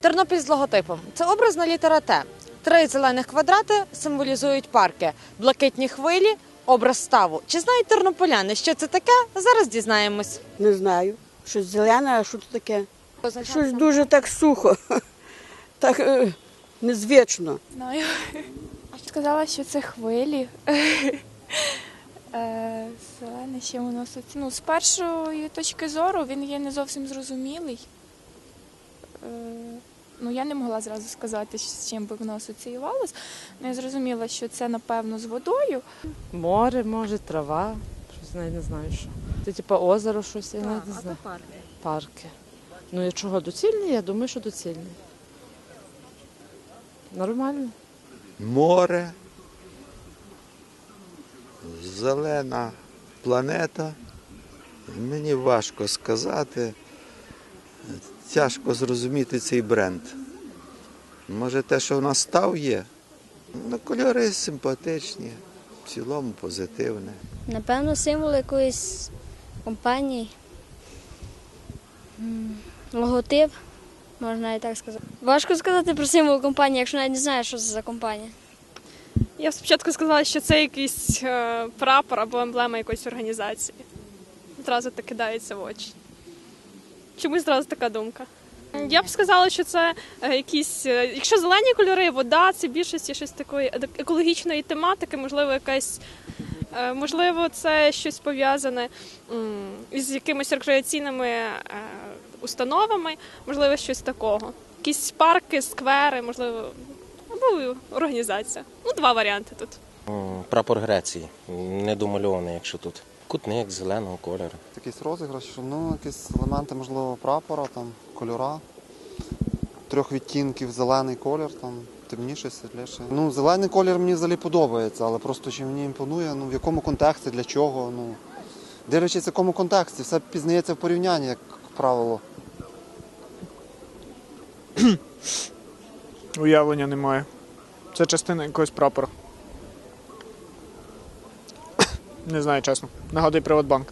Тернопіль з логотипом це образна літера Т. Три зелених квадрати символізують парки, блакитні хвилі, образ ставу. Чи знають тернополяни, що це таке? Зараз дізнаємось. Не знаю. Щось зелене, а що це таке? Щось дуже так сухо, так е, незвично. Знаю. Сказала, що це хвилі. Е, Зелене ще воно Ну, з першої точки зору він є не зовсім зрозумілий. Е, Ну, я не могла зразу сказати, з чим би воно асоціювалось. Ну, я зрозуміла, що це, напевно, з водою. Море, може, трава, щось навіть не знаю що. Це типу озеро, щось, я навіть не знаю. Парки. Ну і чого доцільний? Я думаю, що доцільний. Нормально. море, зелена планета. Мені важко сказати, тяжко зрозуміти цей бренд. Може, те, що в нас став є, ну, кольори симпатичні, в цілому позитивне. Напевно, символ якоїсь компанії. Логотип, можна і так сказати. Важко сказати про символ компанії, якщо навіть не знаєш, що це за компанія. Я спочатку сказала, що це якийсь е, прапор або емблема якоїсь організації. Одразу так кидається в очі. Чомусь одразу така думка. Я б сказала, що це е, якісь, е, якщо зелені кольори, вода, це більшості щось такої екологічної тематики, можливо, якась. е, Можливо, це щось пов'язане із якимись рекреаційними установами, можливо, щось такого. Якісь парки, сквери, можливо, або організація. Ну, два варіанти тут. Прапор Греції, не домальований, якщо тут. Кутник зеленого кольору. Якийсь розіграш, ну, якісь елементи, можливо, прапора, там, кольора, трьох відтінків, зелений колір, там, темніший, світліший. Ну, зелений колір мені взагалі подобається, але просто чи мені імпонує, ну, в якому контексті, для чого, ну. Дивлячись, в якому контексті, все пізнається в порівнянні, як правило. Уявлення немає. Це частина якогось прапора. Не знаю, чесно. Нагадує Приватбанк.